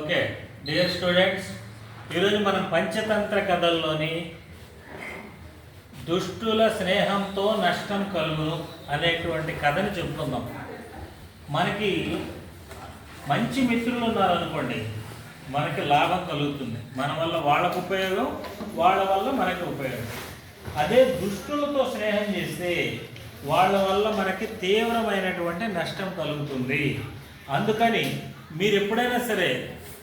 Okay dear students ఈరోజు మనం పంచతంత్ర కథల్లోని దుష్టుల స్నేహంతో నష్టం కలుగును అనేటువంటి కథని చెప్పుకుందాం. మనకి మంచి మిత్రులు ఉన్నారనుకోండి మనకి లాభం కలుగుతుంది. మన వల్ల వాళ్ళకు ఉపయోగం వాళ్ళ వల్ల మనకి ఉపయోగం. అదే దుష్టులతో స్నేహం చేస్తే వాళ్ళ వల్ల మనకి తీవ్రమైనటువంటి నష్టం కలుగుతుంది. అందుకని మీరు ఎప్పుడైనా సరే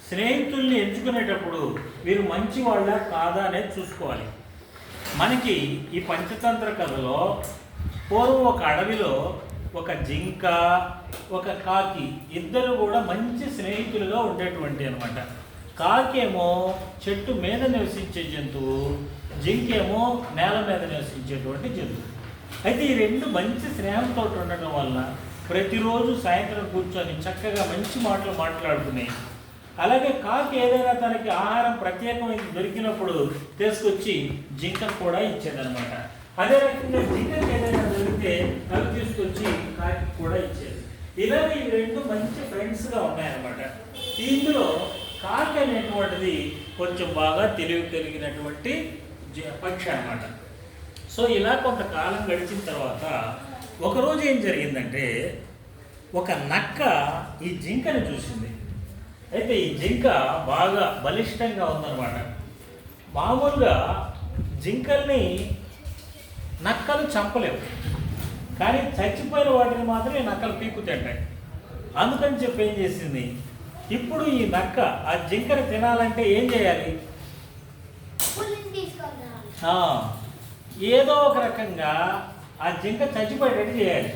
స్నేహితుల్ని ఎంచుకునేటప్పుడు వీరు మంచి వాళ్ళ కాదా అనేది చూసుకోవాలి. మనకి ఈ పంచతంత్ర కథలో పూర్వం ఒక అడవిలో ఒక జింక ఒక కాకి ఇద్దరు కూడా మంచి స్నేహితులుగా ఉండేటువంటి అనమాట కాకేమో చెట్టు మీద నివసించే జంతువు జింకేమో నేల మీద నివసించేటువంటి జంతువు. అయితే ఈ రెండు మంచి స్నేహంతో ఉండటం వలన ప్రతిరోజు సాయంత్రం కూర్చొని చక్కగా మంచి మాటలు మాట్లాడుకుని అలాగే కాకి ఏదైనా తనకి ఆహారం ప్రత్యేకమైంది దొరికినప్పుడు తీసుకొచ్చి జింక కూడా ఇచ్చేదనమాట అదే రకంగా జింకకి ఏదైనా దొరికితే అవి తీసుకొచ్చి కాకి కూడా ఇచ్చేది. ఇలాగే ఈ రెండు మంచి ఫ్రెండ్స్గా ఉన్నాయన్నమాట. ఇందులో కాకి అనేటువంటిది కొంచెం బాగా తెలివి కలిగినటువంటి జ- పక్షి అనమాట సో ఇలా కొంతకాలం గడిచిన తర్వాత ఒకరోజు ఏం జరిగిందంటే ఒక నక్క ఈ జింకని చూసింది. అయితే ఈ జింక బాగా బలిష్టంగా ఉందన్నమాట. మామూలుగా జింకల్ని నక్కలు చంపలేవు. కానీ చచ్చిపోయిన వాటిని మాత్రం ఈ నక్కలు పీక్కు తింటాయి. అందుకని చెప్పి ఏం చేసింది? ఇప్పుడు ఈ నక్క ఆ జింకని తినాలంటే ఏం చేయాలి? ఏదో ఒక రకంగా ఆ జింక చచ్చిపోయేటట్టు చేయాలి.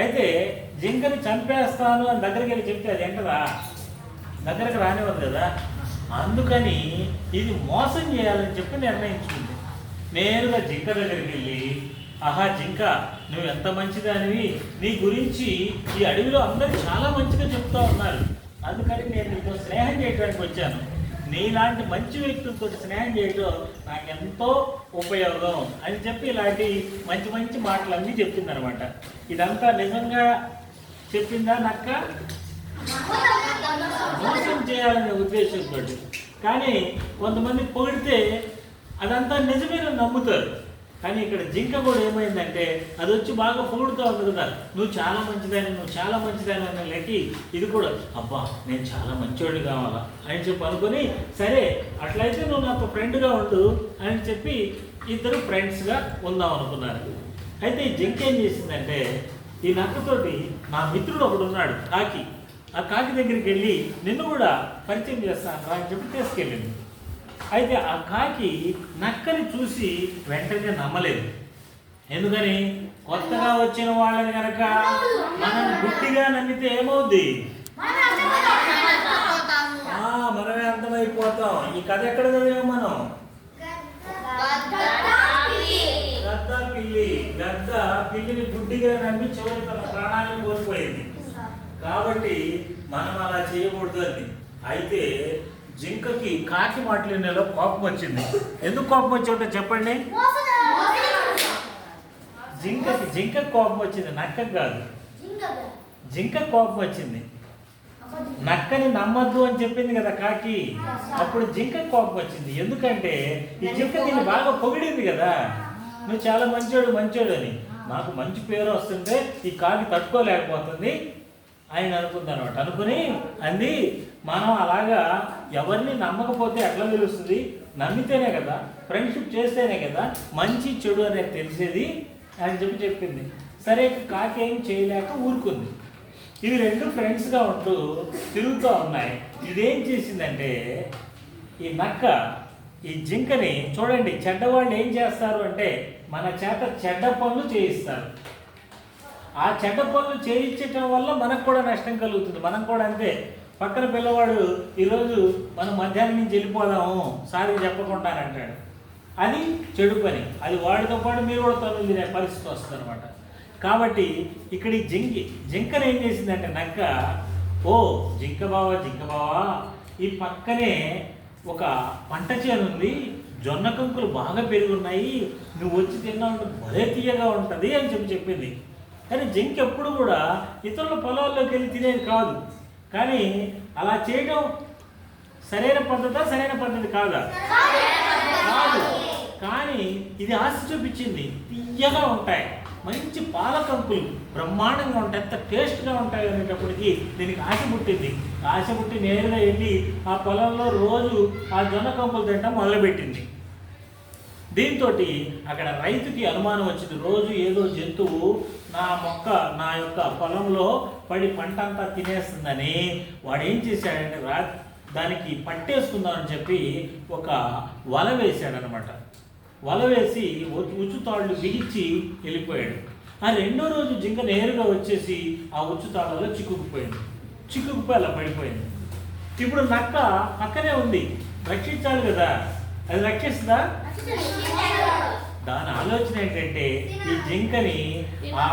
అయితే జింకని చంపేస్తాను అని దగ్గరికి వెళ్ళి చెప్తే అది ఎంటదా దగ్గరకు రానివ్వదు కదా? అందుకని ఇది మోసం చేయాలని చెప్పి నిర్ణయించుకుంది. నేరుగా జింక దగ్గరికి వెళ్ళి ఆహా జింక నువ్వు ఎంత మంచిదానివి? నీ గురించి ఈ అడవిలో అందరూ చాలా మంచిగా చెప్తూ ఉన్నారు. అందుకని నేను నీతో స్నేహం చేయడానికి వచ్చాను. నీలాంటి మంచి వ్యక్తులతో స్నేహం చేయడం నాకు ఎంతో ఉపయోగం అని చెప్పి ఇలాంటి మంచి మంచి మాటలన్నీ చెప్పింది ఇదంతా నిజంగా చెప్పిందా నక్క? చేయాలనే ఉద్దేశంతో కానీ కొంతమంది పొగిడితే అదంతా నిజమేనని నమ్ముతారు. కానీ ఇక్కడ జింక కూడా ఏమైందంటే అది వచ్చి బాగా పొగుడుతూ ఉంది కదా. నువ్వు చాలా మంచిదాని నువ్వు చాలా మంచిదాని అనే లెక్కి ఇది కూడా అబ్బా నేను చాలా మంచివాడిని కావాలా? అని చెప్పి అనుకుని సరే అట్లయితే నువ్వు నాతో ఫ్రెండ్గా ఉండు అని చెప్పి ఇద్దరు ఫ్రెండ్స్గా ఉందాం అనుకున్నారు. అయితే ఈ జింక ఏం చేసిందంటే ఈ నక్కతోటి నా మిత్రుడు ఒకడు ఉన్నాడు కాకి. ఆ కాకి దగ్గరికి వెళ్ళి నిన్ను కూడా పరిచయం చేస్తాను రా అని చెప్పి తీసుకెళ్ళింది. అయితే ఆ కాకి నక్కని చూసి వెంటనే నమ్మలేదు. ఎందుకని? కొత్తగా వచ్చిన వాళ్ళని కనుక మనం గుడ్డిగా నమ్మితే ఏమవుద్ది? మనమే అర్థమైపోతాం. ఈ కథ ఎక్కడ చదివాం మనం? గద్ద పిల్లి. గద్ద పిల్లిని గుడ్డిగా నమ్మి చివరి తన ప్రాణాన్ని కోల్పోయింది. కాబట్టి మనం అలా చేయకూడదు అని అయితే జింకకి కాకి మాట్లాడినలో కోపం వచ్చింది. ఎందుకు కోపం వచ్చి ఉంటే చెప్పండి. జింకకి జింక కోపం వచ్చింది నక్క కాదు. జింక కోపం వచ్చింది. నక్కని నమ్మద్దు అని చెప్పింది కదా కాకి. అప్పుడు జింక కోపం వచ్చింది. ఎందుకంటే ఈ జింక దీన్ని బాగా పొగిడింది కదా. నువ్వు చాలా మంచోడు మంచోడు అని నాకు మంచి పేరు వస్తుంటే ఈ కాకి తట్టుకోలేకపోతుంది. ఆయన అనుకుంది అనమాట అనుకుని అంది మనం అలాగా ఎవరిని నమ్మకపోతే ఎట్లా తెలుస్తుంది? నమ్మితేనే కదా ఫ్రెండ్షిప్ చేస్తేనే కదా మంచి చెడు అనేది తెలిసేది? అని చెప్పి చెప్పింది. సరే కాకి ఏం చేయలేక ఊరుకుంది. ఇవి రెండు ఫ్రెండ్స్గా ఉంటూ తిరుగుతూ ఉన్నాయి. ఇదేం చేసిందంటే ఈ నక్క ఈ జింకని చూడండి చెడ్డవాళ్ళు ఏం చేస్తారు అంటే మన చేత చెడ్డ పనులు చేయిస్తారు. ఆ చెడ్డ పనులు చేయించటం వల్ల మనకు కూడా నష్టం కలుగుతుంది. మనం కూడా అంతే. పక్కన పిల్లవాడు ఈరోజు మనం మధ్యాహ్నం నుంచి వెళ్ళిపోదాము సారీ చెప్పకుండా అంటాడు అది చెడు పని. అది వాడితో పాటు మీరు కూడా తను తినే పరిస్థితి వస్తుంది అనమాట కాబట్టి ఇక్కడ ఈ జింకి జింకను ఏం చేసిందంటే నక్క ఓ జింక బావా జింక బావా ఈ పక్కనే ఒక పంట చేను ఉంది. జొన్న కంకులు బాగా పెరుగున్నాయి నువ్వు వచ్చి తిన్నావు భలే తీయగా ఉంటుంది అని చెప్పి చెప్పింది. కానీ జింక ఎప్పుడు కూడా ఇతరుల పొలాల్లోకి వెళ్ళి తినేది కాదు. కానీ అలా చేయడం సరైన పద్ధత సరైన పద్ధతి కాదా? కాదు. కానీ ఇది ఆశ చూపించింది. తీయగా ఉంటాయి. మంచి పాలకంపులు బ్రహ్మాండంగా ఉంటాయి. ఎంత టేస్ట్గా ఉంటాయి అనేటప్పటికి దీనికి ఆశ పుట్టింది. ఆశ పుట్టి నేరుగా వెళ్ళి ఆ పొలంలో రోజు ఆ జొన్న కంపులు తినడం మొదలుపెట్టింది. దీంతో అక్కడ రైతుకి అనుమానం వచ్చింది. రోజు ఏదో జంతువు నా మొక్క నా యొక్క పొలంలో పడి పంట అంతా తినేస్తుందని వాడు ఏం చేశాడంటే రా దానికి పట్టేసుకుందామని చెప్పి ఒక వల వేశాడనమాట. వల వేసి ఉచ్చుతాళ్ళు బిగించి వెళ్ళిపోయాడు. ఆ రెండో రోజు జింక నేరుగా వచ్చేసి ఆ ఉచ్చుతాళ్ళలో చిక్కుకుపోయింది. చిక్కుకుపోయి అలా పడిపోయింది. ఇప్పుడు నక్క పక్కనే ఉంది. రక్షించాలి కదా. అది రక్షిస్తుందా? దాని ఆలోచన ఏంటంటే ఈ జింకని ఆ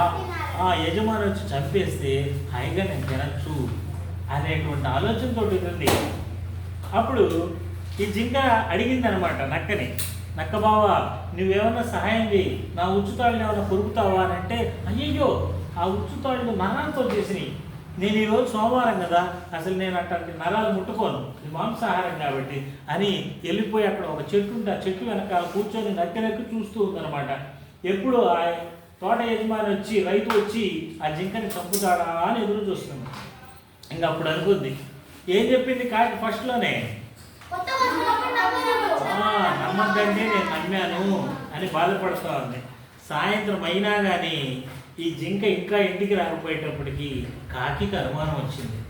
ఆ యజమాని వచ్చి చంపేస్తే హాయిగా నేను తినచ్చు అనేటువంటి ఆలోచనతో ఉంది. అప్పుడు ఈ జింక అడిగింది అనమాట నక్కని నక్క బావ నువ్వేమన్నా సహాయం చేయి నా ఉచ్చుతాళ్ళని ఏమైనా కొరుకుతావా? అని అంటే అయ్యయ్యో ఆ ఉచ్చుతాళ్ళు మరణంతో చేసినాయి నేను ఈరోజు సోమవారం కదా అసలు నేను అట్లాంటి నరాలు ముట్టుకోను. ఇది మాంసాహారం కాబట్టి అని వెళ్ళిపోయి అక్కడ ఒక చెట్టు ఉంటే ఆ చెట్టు వెనకాల కూర్చొని నక్కి నక్కి చూస్తూ ఉందన్నమాట. ఎప్పుడు ఆ తోట యజమాని వచ్చి రైతు వచ్చి ఆ జింకని చంపుతాడా? అని ఎదురు చూస్తుంది ఇంకా అప్పుడు అనుకుంది ఏం చెప్పింది కాకి ఫస్ట్లోనే నమ్మద్దంటే నేను నమ్మాను అని బాధపడుతూ ఉంది. సాయంత్రం అయినా కానీ ఈ జింక ఇంకా ఇంటికి రాకపోయేటప్పటికి కాకికి అనుమానం వచ్చింది.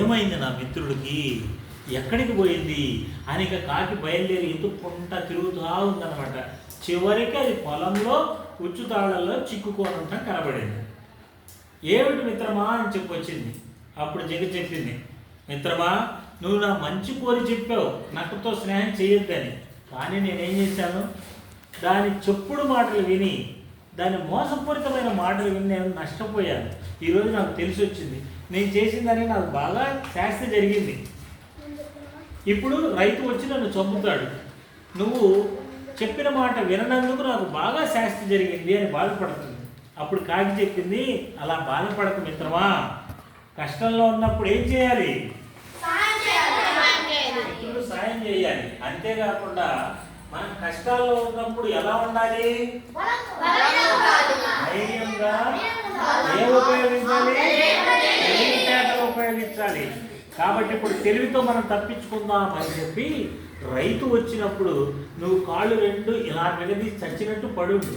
ఏమైంది నా మిత్రుడికి? ఎక్కడికి పోయింది? అని ఇక కాకి బయలుదేరి ఎత్తుకుంటా తిరుగుతూ ఉందన్నమాట. చివరికి అది పొలంలో ఉచ్చుతాళ్ళలో చిక్కుకోనుంటా కనబడింది. ఏమిటి మిత్రమా అని చెప్పి వచ్చింది. అప్పుడు జింక చెప్పింది మిత్రమా నువ్వు నా మంచి కోరి చెప్పావు. నక్కతో స్నేహం చేయొద్దని. కానీ నేనేం చేశాను? దాని చెప్పుడు మాటలు విని దాని మోసపూరితమైన మాటలు విని నేను నష్టపోయాను. ఈరోజు నాకు తెలిసి వచ్చింది. నేను చేసిందని నాకు బాగా శాస్తి జరిగింది. ఇప్పుడు రైతు వచ్చి నన్ను చంపుతాడు. నువ్వు చెప్పిన మాట విననందుకు నాకు బాగా శాస్తి జరిగింది అని బాధపడుతుంది. అప్పుడు కాకి చెప్పింది అలా బాధపడక మిత్రమా. కష్టంలో ఉన్నప్పుడు ఏం చేయాలి? సహాయం చేయాలి. మిత్రుడు సాయం చేయాలి. అంతేకాకుండా మనం కష్టాల్లో ఉన్నప్పుడు ఎలా ఉండాలి. ధైర్యంగా ఏ ఉపయోగించాలి? తెలివితేటలు ఉపయోగించాలి. కాబట్టి ఇప్పుడు తెలివితో మనం తప్పించుకుందాం అని చెప్పి రైతు వచ్చినప్పుడు నువ్వు కాళ్ళు రెండు ఇలా విడదీసి చచ్చినట్టు పడుండు.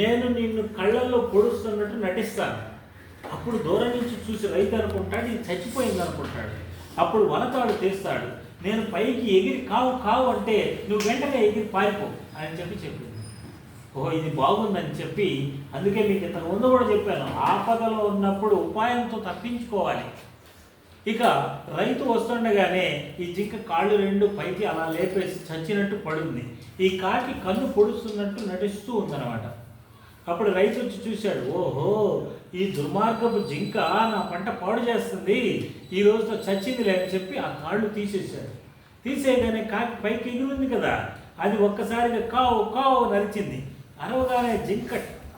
నేను నిన్ను కళ్ళల్లో పొడుస్తున్నట్టు నటిస్తాను. అప్పుడు దూరం నుంచి చూసి రైతు అనుకుంటాడు ఇది చచ్చిపోయింది అనుకుంటాడు. అప్పుడు వలతాడు తీస్తాడు. నేను పైకి ఎగిరి కావు కావు అంటే నువ్వు వెంటనే ఎగిరి పారిపో అని చెప్పి చెప్పింది. ఓ ఇది బాగుందని చెప్పి అందుకే మీకు ఇంతకు ముందు కూడా చెప్పాను. ఆపదలో ఉన్నప్పుడు ఉపాయంతో తప్పించుకోవాలి. ఇక రైతు వస్తుండగానే ఈ జింక కాళ్ళు రెండు పైకి అలా లేపేసి చచ్చినట్టు పడుంది. ఈ కాకి కన్ను పొడుస్తున్నట్టు నటిస్తూ ఉందన్నమాట. అప్పుడు రైతు వచ్చి చూశాడు ఓహో ఈ దుర్మార్గపు జింక నా పంట పాడు చేస్తుంది ఈ రోజుతో చచ్చింది లేని చెప్పి ఆ కాళ్ళు తీసేశాడు. తీసేయగానే కాకి పైకి ఎగిరింది కదా అది ఒక్కసారిగా కావు కావు నరిచింది అరవగానే జింక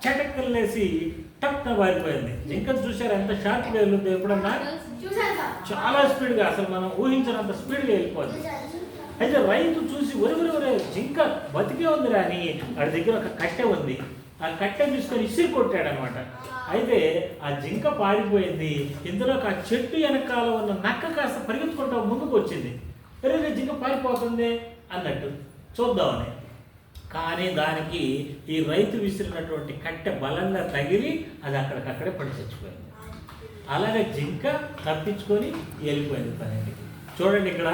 చటక్కలేసి టక్న పారిపోయింది జింక చూశారు? ఎంత షార్ప్గా వెళ్ళింది ఎప్పుడన్నా? చాలా స్పీడ్గా అసలు మనం ఊహించినంత స్పీడ్గా వెళ్ళిపోద్ది. అయితే రైతు చూసి ఒరివరి జింక బతికే ఉంది రాని వాడి దగ్గర ఒక కట్టె ఉంది. ఆ కట్టె తీసుకొని ఇసిరి కొట్టాడు అనమాట అయితే ఆ జింక పారిపోయింది. ఇందులోకి ఆ చెట్టు వెనకాల ఉన్న నక్క కాస్త పరిగెత్తుకుంటా ముందుకు వచ్చింది అరే రే, జింక పారిపోతుంది అన్నట్టు చూద్దామని. కానీ దానికి ఈ రైతు విసిరినటువంటి కట్టె బలంగా తగిలి అది అక్కడికక్కడే పడి చచ్చిపోయింది. అలాగే జింక తప్పించుకొని వెళ్ళిపోయింది పని చూడండి ఇక్కడ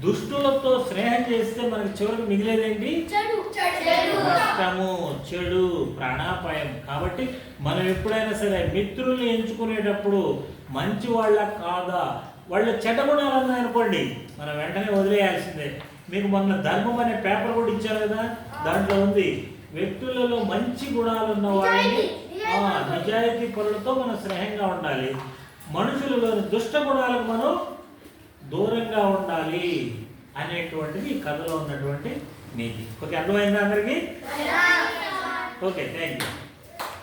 దుష్టులతో స్నేహం చేస్తే మనకి చివరికి మిగిలేదేంటి? చెడు. చెడు. నష్టము చెడు ప్రాణాపాయం. కాబట్టి మనం ఎప్పుడైనా సరే మిత్రుల్ని ఎంచుకునేటప్పుడు మంచి వాళ్ళ కాదా? వాళ్ళ చెడ్డ గుణాలు ఉన్నాయనుకోండి మనం వెంటనే వదిలేయాల్సిందే. మీకు మొన్న ధర్మం అనే పేపర్ కూడా ఇచ్చారు కదా? దాంట్లో ఉంది వ్యక్తులలో మంచి గుణాలు ఉన్న వాళ్ళని ఆ, నిజాయితీ పరులతో మనం స్నేహంగా ఉండాలి. మనుషులలోని దుష్ట గుణాలకు మనం దూరంగా ఉండాలి అనేటువంటిది ఈ కథలో ఉన్నటువంటి నీతి. ఓకే అర్థమైందా అందరికీ? Okay thank you